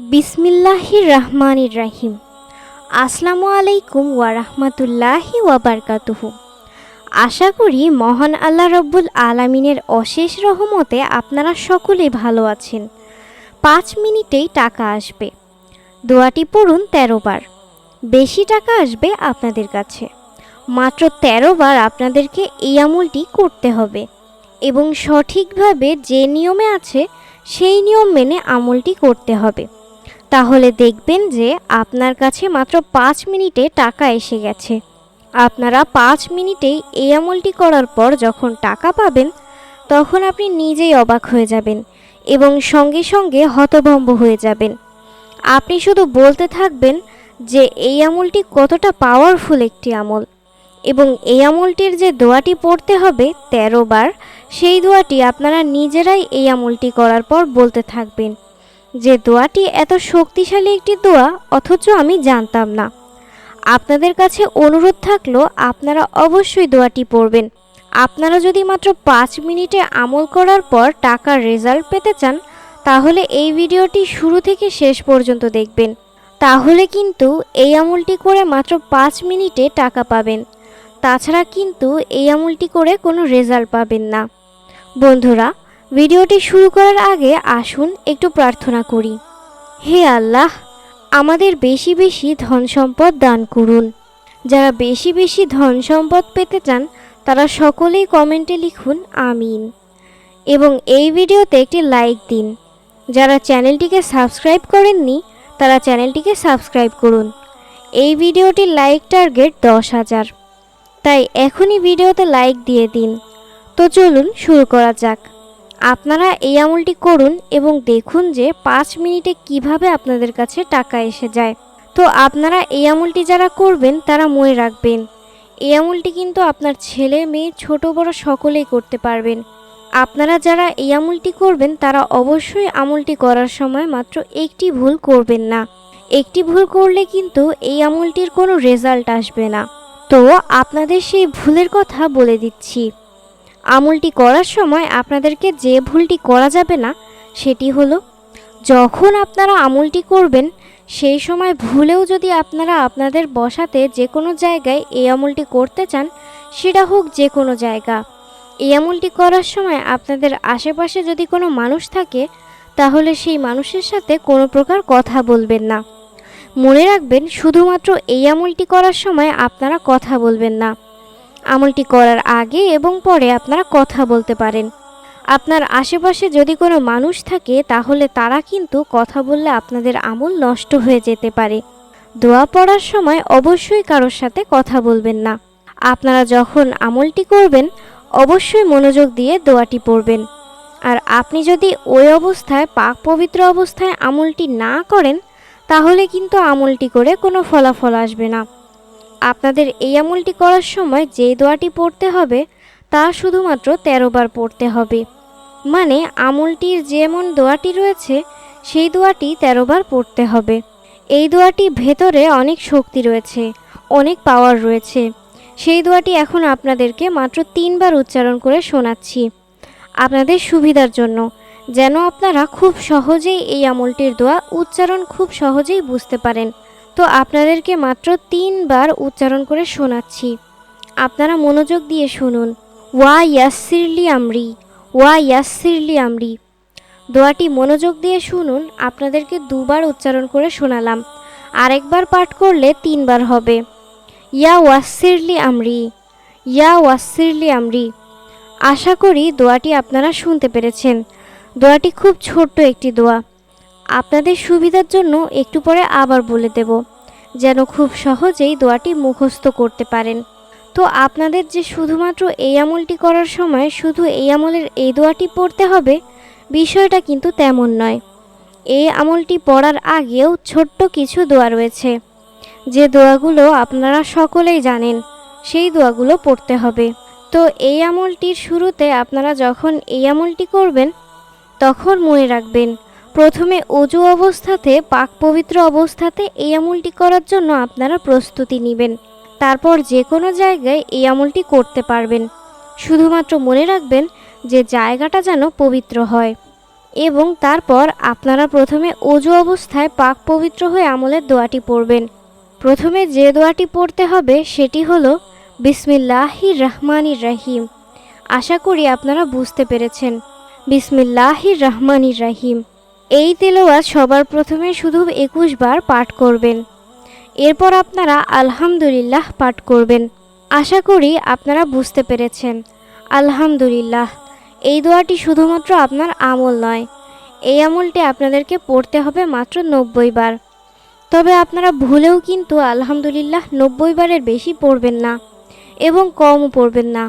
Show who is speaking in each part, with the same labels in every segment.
Speaker 1: বিসমিল্লাহির রহমানির রাহিম আসসালামু আলাইকুম ওয়া রাহমাতুল্লাহি ওয়া বারকাতুহু আশা করি মহান আল্লাহ রব্বুল আলামিনের অশেষ রহমতে আপনারা সকলে ভালো আছেন। পাঁচ মিনিটেই টাকা আসবে। দোয়াটি পড়ুন তেরো বার। বেশি টাকা আসবে আপনাদের কাছে। মাত্র তেরো বার আপনাদেরকে এই আমলটি করতে হবে এবং সঠিকভাবে যে নিয়মে আছে সেই নিয়ম মেনে আমলটি করতে হবে। তাহলে দেখবেন যে আপনার কাছে মাত্র পাঁচ মিনিটে টাকা এসে গেছে। আপনারা পাঁচ মিনিটেই এই আমলটি করার পর যখন টাকা পাবেন, তখন আপনি নিজেই অবাক হয়ে যাবেন এবং সঙ্গে সঙ্গে হতভম্ব হয়ে যাবেন। আপনি শুধু বলতে থাকবেন যে এই আমলটি কতটা পাওয়ারফুল একটি আমল এবং এই আমলটির যে দোয়াটি পড়তে হবে তেরো বার, সেই দোয়াটি আপনারা নিজেরাই এই আমলটি করার পর বলতে থাকবেন। যে দোয়াটি এত শক্তিশালী একটি দোয়া, অথচ আমি জানতাম না। আপনাদের কাছে অনুরোধ থাকল, আপনারা অবশ্যই দোয়াটি পড়বেন। আপনারা যদি মাত্র পাঁচ মিনিটে আমল করার পর টাকার রেজাল্ট পেতে চান, তাহলে এই ভিডিওটি শুরু থেকে শেষ পর্যন্ত দেখবেন। তাহলে কিন্তু এই আমলটি করে মাত্র পাঁচ মিনিটে টাকা পাবেন। তাছাড়া কিন্তু এই আমলটি করে কোনো রেজাল্ট পাবেন না। বন্ধুরা ভিডিওটি শুরু করার আগে আসুন একটু প্রার্থনা করি। হে আল্লাহ, আমাদের বেশি বেশি ধন সম্পদ দান করুন। যারা বেশি বেশি ধন সম্পদ পেতে চান, তারা সকলেই কমেন্টে লিখুন, আমিন। এবং এই ভিডিওতে একটি লাইক দিন। যারা চ্যানেলটিকে সাবস্ক্রাইব করেননি, তারা চ্যানেলটিকে সাবস্ক্রাইব করুন। এই ভিডিওটির লাইক টার্গেট দশ হাজার। তাই এখনই ভিডিওতে লাইক দিয়ে দিন। তো চলুন শুরু করা যাক। আপনারা এই আমলটি করুন এবং দেখুন যে পাঁচ মিনিটে কীভাবে আপনাদের কাছে টাকা এসে যায়। তো আপনারা এই আমলটি যারা করবেন, তারা মনে রাখবেন, এই আমলটি কিন্তু আপনার ছেলে, মেয়ে, ছোট, বড় সকলেই করতে পারবেন। আপনারা যারা এই আমলটি করবেন, তারা অবশ্যই আমলটি করার সময় মাত্র একটি ভুল করবেন না। একটি ভুল করলে কিন্তু এই আমলটির কোনো রেজাল্ট আসবে না। তো আপনাদের সেই ভুলের কথা বলে দিচ্ছি। আমলটি করার সময় আপনাদেরকে যে ভুলটি করা যাবে না, সেটি হলো, যখন আপনারা আমলটি করবেন, সেই সময় ভুলেও যদি আপনারা আপনাদের বসাতে যে কোনো জায়গায় এই আমলটি করতে চান, সেটা হোক যে কোনো জায়গা। এই আমলটি করার সময় আপনাদের আশেপাশে যদি কোনো মানুষ থাকে, তাহলে সেই মানুষের সাথে কোনো প্রকার কথা বলবেন না। মনে রাখবেন, শুধুমাত্র এই আমলটি করার সময় আপনারা কথা বলবেন না। আমলটি করার আগে এবং পরে আপনারা কথা বলতে পারেন। আপনার আশেপাশে যদি কোনো মানুষ থাকে, তাহলে তারা কিন্তু কথা বললে আপনাদের আমল নষ্ট হয়ে যেতে পারে। দোয়া পড়ার সময় অবশ্যই কারোর সাথে কথা বলবেন না। আপনারা যখন আমলটি করবেন, অবশ্যই মনোযোগ দিয়ে দোয়াটি পড়বেন। আর আপনি যদি ওই অবস্থায়, পাক পবিত্র অবস্থায় আমলটি না করেন, তাহলে কিন্তু আমলটি করে কোনো ফলাফল আসবে না। আপনাদের এই আমলটি করার সময় যে দোয়াটি পড়তে হবে, তা শুধুমাত্র তেরো বার পড়তে হবে। মানে আমলটির যেমন দোয়াটি রয়েছে, সেই দোয়াটি তেরো বার পড়তে হবে। এই দোয়াটি ভেতরে অনেক শক্তি রয়েছে, অনেক পাওয়ার রয়েছে। সেই দোয়াটি এখন আপনাদেরকে মাত্র তিনবার উচ্চারণ করে শোনাচ্ছি। আপনাদের সুবিধার জন্য, যেন আপনারা খুব সহজেই এই আমলটির দোয়া উচ্চারণ খুব সহজেই বুঝতে পারেন। তো আপনাদেরকে মাত্র তিনবার উচ্চারণ করে শোনাচ্ছি। আপনারা মনোযোগ দিয়ে শুনুন। ওয়া ইয়াসিরলি আমরি, ওয়া ইয়াসিরলি আমরি। দোয়াটি মনোযোগ দিয়ে শুনুন, আপনাদেরকে দুবার উচ্চারণ করে শোনালাম। আরেকবার পাঠ করলে তিনবার হবে। ইয়া ওয়াসিরলি আমরি, ইয়া ওয়াসিরলি আমরি। আশা করি দোয়াটি আপনারা শুনতে পেরেছেন। দোয়াটি খুব ছোট্ট একটি দোয়া। আপনাদের সুবিধার জন্য একটু পরে আবার বলে দেব, যেন খুব সহজেই দোয়াটি মুখস্থ করতে পারেন। তো আপনাদের যে শুধুমাত্র এই আমলটি করার সময় শুধু এই আমলের এই দোয়াটি পড়তে হবে, বিষয়টা কিন্তু তেমন নয়। এই আমলটি পড়ার আগেও ছোট্ট কিছু দোয়া রয়েছে। যে দোয়াগুলো আপনারা সকলেই জানেন, সেই দোয়াগুলো পড়তে হবে। তো এই আমলটির শুরুতে আপনারা যখন এই আমলটি করবেন, তখন মনে রাখবেন প্রথমে অজু অবস্থাতে, পাক পবিত্র অবস্থাতে এই আমলটি করার জন্য আপনারা প্রস্তুতি নেবেন। তারপর যে কোনো জায়গায় এই আমলটি করতে পারবেন। শুধুমাত্র মনে রাখবেন যে জায়গাটা যেন পবিত্র হয়। এবং তারপর আপনারা প্রথমে অজু অবস্থায় পাক পবিত্র হয়ে আমলের দোয়াটি পড়বেন। প্রথমে যে দোয়াটি পড়তে হবে সেটি হলো বিসমিল্লাহির রহমানির রাহিম। আশা করি আপনারা বুঝতে পেরেছেন। বিসমিল্লাহির রহমানির রাহিম। এই তেলাওয়াত সবার প্রথমে শুধু একুশ বার পাঠ করবেন। এরপর আপনারা আলহামদুলিল্লাহ পাঠ করবেন। আশা করি আপনারা বুঝতে পেরেছেন। আলহামদুলিল্লাহ, এই দোয়াটি শুধুমাত্র আপনার আমল নয়, এই আমলটি আপনাদেরকে পড়তে হবে মাত্র নব্বই বার। তবে আপনারা ভুলেও কিন্তু আলহামদুলিল্লাহ নব্বই বারের বেশি পড়বেন না এবং কমও পড়বেন না।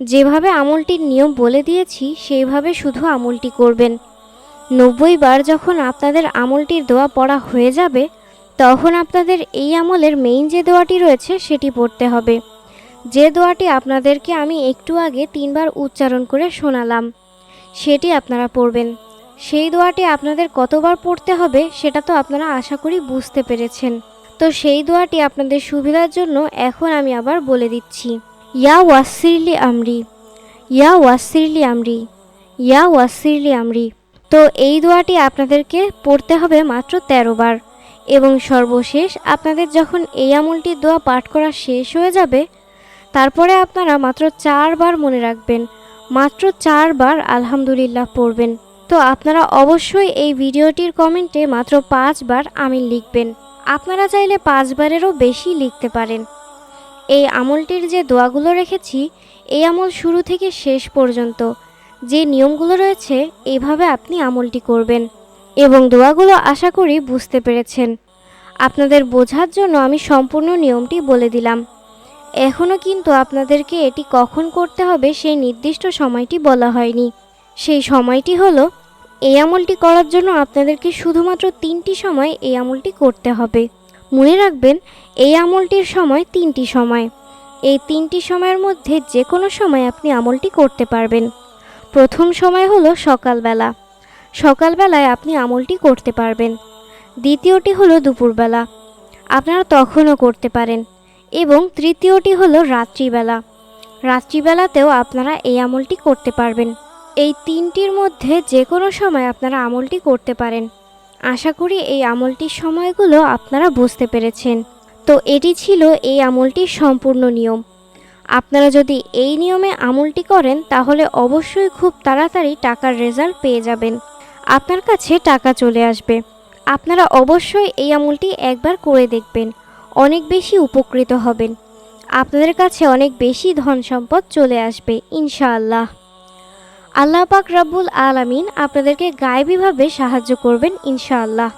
Speaker 1: যেভাবে আমলটির নিয়ম বলে দিয়েছি, সেইভাবে শুধু আমলটি করবেন। নব্বই বার যখন আপনাদের আমলটির দোয়া পড়া হয়ে যাবে, তখন আপনাদের এই আমলের মেইন যে দোয়াটি রয়েছে সেটি পড়তে হবে। যে দোয়াটি আপনাদেরকে আমি একটু আগে তিনবার উচ্চারণ করে শোনালাম, সেটি আপনারা পড়বেন। সেই দোয়াটি আপনাদের কতবার পড়তে হবে সেটা তো আপনারা আশা করি বুঝতে পেরেছেন। তো সেই দোয়াটি আপনাদের সুবিধার জন্য এখন আমি আবার বলে দিচ্ছি। ইয়া ওয়াসিরলি আমরি, ইয়া ওয়াসিরলি আমরি, ইয়া ওয়াসিরলি আমরি। তো এই দোয়াটি আপনাদেরকে পড়তে হবে মাত্র তেরো বার। এবং সর্বশেষ আপনাদের যখন এই আমলটির দোয়া পাঠ করা শেষ হয়ে যাবে, তারপরে আপনারা মাত্র চারবার মনে রাখবেন, মাত্র চারবার আলহামদুলিল্লাহ পড়বেন। তো আপনারা অবশ্যই এই ভিডিওটির কমেন্টে মাত্র পাঁচবার আমিন লিখবেন। আপনারা চাইলে পাঁচবারেরও বেশি লিখতে পারেন। এই আমলটির যে দোয়াগুলো রেখেছি, এই আমল শুরু থেকে শেষ পর্যন্ত যে নিয়মগুলো রয়েছে এইভাবে আপনি আমলটি করবেন এবং দোয়াগুলো আশা করি বুঝতে পেরেছেন। আপনাদের বোঝার জন্য আমি সম্পূর্ণ নিয়মটি বলে দিলাম। এখনও কিন্তু আপনাদেরকে এটি কখন করতে হবে সেই নির্দিষ্ট সময়টি বলা হয়নি। সেই সময়টি হলো, এই আমলটি করার জন্য আপনাদেরকে শুধুমাত্র তিনটি সময় এই আমলটি করতে হবে। মনে রাখবেন, এই আমলটির সময় তিনটি সময়। এই তিনটি সময়ের মধ্যে যে কোনো সময় আপনি আমলটি করতে পারবেন। প্রথম সময় হলো সকালবেলা। সকালবেলায় আপনি আমলটি করতে পারবেন। দ্বিতীয়টি হলো দুপুরবেলা। আপনারা তখনও করতে পারেন। এবং তৃতীয়টি হলো রাত্রিবেলা। রাত্রিবেলাতেও আপনারা এই আমলটি করতে পারবেন। এই তিনটির মধ্যে যে কোনো সময় আপনারা আমলটি করতে পারেন। আশা করি এই আমলটির সময়গুলো আপনারা বুঝতে পেরেছেন। তো এটি ছিল এই আমলটির সম্পূর্ণ নিয়ম। আপনারা যদি এই নিয়মে আমলটি করেন, তাহলে অবশ্যই খুব তাড়াতাড়ি টাকার রেজাল্ট পেয়ে যাবেন। আপনার কাছে টাকা চলে আসবে। আপনারা অবশ্যই এই আমলটি একবার করে দেখবেন। অনেক বেশি উপকৃত হবেন। আপনাদের কাছে অনেক বেশি ধন সম্পদ চলে আসবে, ইনশাআল্লাহ। আল্লাহ পাক রাব্বুল আলামিন আপনাদেরকে গায়েবীভাবে সাহায্য করবেন, ইনশাআল্লাহ।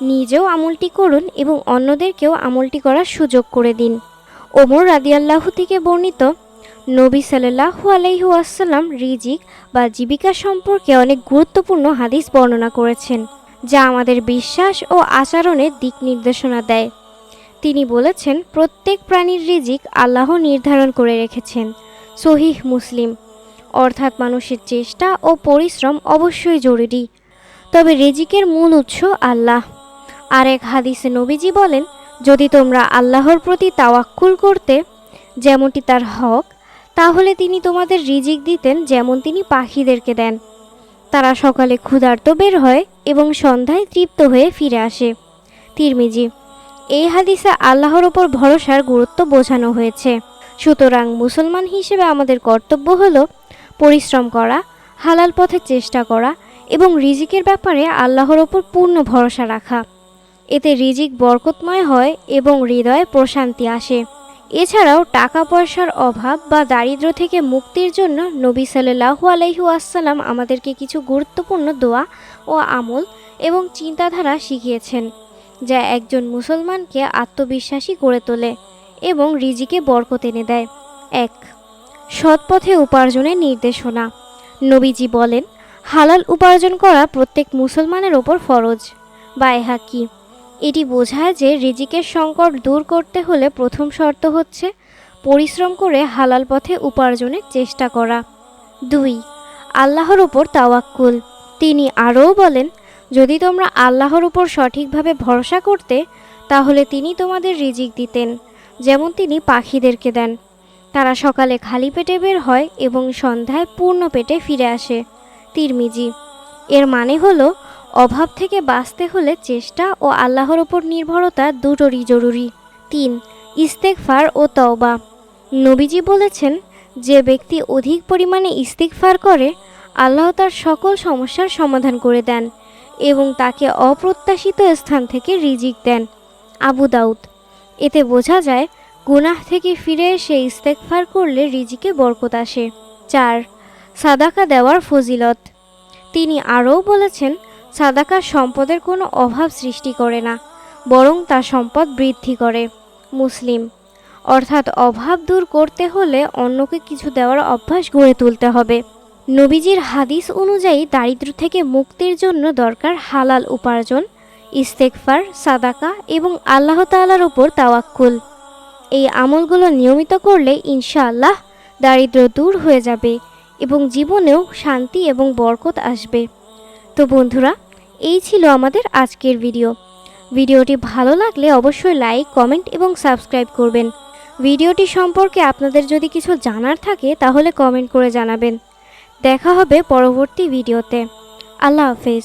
Speaker 1: নিজেও আমলটি করুন এবং অন্যদেরকেও আমলটি করার সুযোগ করে দিন। ওমর রাদিয়াল্লাহু থেকে বর্ণিত নবী সাল্লাহু আলাইহু আসসালাম রিজিক বা জীবিকা সম্পর্কে অনেক গুরুত্বপূর্ণ হাদিস বর্ণনা করেছেন, যা আমাদের বিশ্বাস ও আচরণের দিক নির্দেশনা দেয়। তিনি বলেছেন, প্রত্যেক প্রাণীর রিজিক আল্লাহ নির্ধারণ করে রেখেছেন, সহিহ মুসলিম। অর্থাৎ মানুষের চেষ্টা ও পরিশ্রম অবশ্যই জরুরি। তবে রিজিকের মূল উৎস আল্লাহ। আর এক হাদিসে নবীজি বলেন যদি তোমরা আল্লাহর প্রতি তাওয়াক্কুল করতে, যেমনটি তার হক, তাহলে তিনি তোমাদের রিজিক দিতেন যেমন তিনি পাখিদেরকে দেন। তারা সকালে ক্ষুধার্ত বের হয় এবং সন্ধ্যায় তৃপ্ত হয়ে ফিরে আসে। তিরমিজি, এই হাদিসে আল্লাহর ওপর ভরসার গুরুত্ব বোঝানো হয়েছে। সুতরাং মুসলমান হিসেবে আমাদের কর্তব্য হল পরিশ্রম করা, হালাল পথে চেষ্টা করা এবং রিজিকের ব্যাপারে আল্লাহর ওপর পূর্ণ ভরসা রাখা। এতে রিজিক বরকতময় হয় এবং হৃদয়ে প্রশান্তি আসে। এছাড়াও টাকা পয়সার অভাব বা দারিদ্র থেকে মুক্তির জন্য নবী সাল্লাহু আলাইহু আসসালাম আমাদেরকে কিছু গুরুত্বপূর্ণ দোয়া ও আমল এবং চিন্তাধারা শিখিয়েছেন, যা একজন মুসলমানকে আত্মবিশ্বাসী করে তোলে এবং রিজিকে বরকত এনে দেয়। এক, সৎপথে উপার্জনের নির্দেশনা। নবীজি বলেন, হালাল উপার্জন করা প্রত্যেক মুসলমানের ওপর ফরজ। বা এহা কি? এটি বোঝায় যে রিজিকের সংকট দূর করতে হলে প্রথম শর্ত হচ্ছে পরিশ্রম করে হালাল পথে উপার্জনের চেষ্টা করা। দুই, আল্লাহর উপর তাওয়াক্কুল। তিনি আরও বলেন, যদি তোমরা আল্লাহর উপর সঠিকভাবে ভরসা করতে, তাহলে তিনি তোমাদের রিজিক দিতেন, যেমন তিনি পাখিদেরকে দেন। তারা সকালে খালি পেটে বের হয় এবং সন্ধ্যায় পূর্ণ পেটে ফিরে আসে। তিরমিজি। এর মানে হলো অভাব থেকে বাঁচতে হলে চেষ্টা ও আল্লাহর ওপর নির্ভরতা দুটোরই জরুরি। তিন ইস্তেকফার ও তওবা। নবীজি বলেছেন, যে ব্যক্তি অধিক পরিমাণে ইস্তিকফার করে, আল্লাহ তার সকল সমস্যার সমাধান করে দেন এবং তাকে অপ্রত্যাশিত স্থান থেকে রিজিক দেন। আবু দাউদ, এতে বোঝা যায়, গুনাহ থেকে ফিরে এসে ইস্তেকফার করলে রিজিকে বরকত আসে। চার, সাদাকা দেওয়ার ফজিলত। তিনি আরও বলেছেন সাদাকা সম্পদের কোনো অভাব সৃষ্টি করে না, বরং তা সম্পদ বৃদ্ধি করে। মুসলিম, অর্থাৎ অভাব দূর করতে হলে অন্যকে কিছু দেওয়ার অভ্যাস গড়ে তুলতে হবে। নবীজির হাদিস অনুযায়ী দারিদ্র থেকে মুক্তির জন্য দরকার হালাল উপার্জন ইস্তেকফার সাদাকা এবং আল্লাহ তাআলার ওপর তাওয়াক্কুল। এই আমলগুলো নিয়মিত করলে ইনশাআল্লাহ দারিদ্র দূর হয়ে যাবে এবং জীবনেও শান্তি এবং বরকত আসবে। তো বন্ধুরা, এই ছিল আমাদের আজকের ভিডিও। ভিডিওটি ভালো লাগলে অবশ্যই লাইক, কমেন্ট এবং সাবস্ক্রাইব করবেন। ভিডিওটি সম্পর্কে আপনাদের যদি কিছু জানার থাকে, তাহলে কমেন্ট করে জানাবেন। দেখা হবে পরবর্তী ভিডিওতে। আল্লাহ হাফেজ।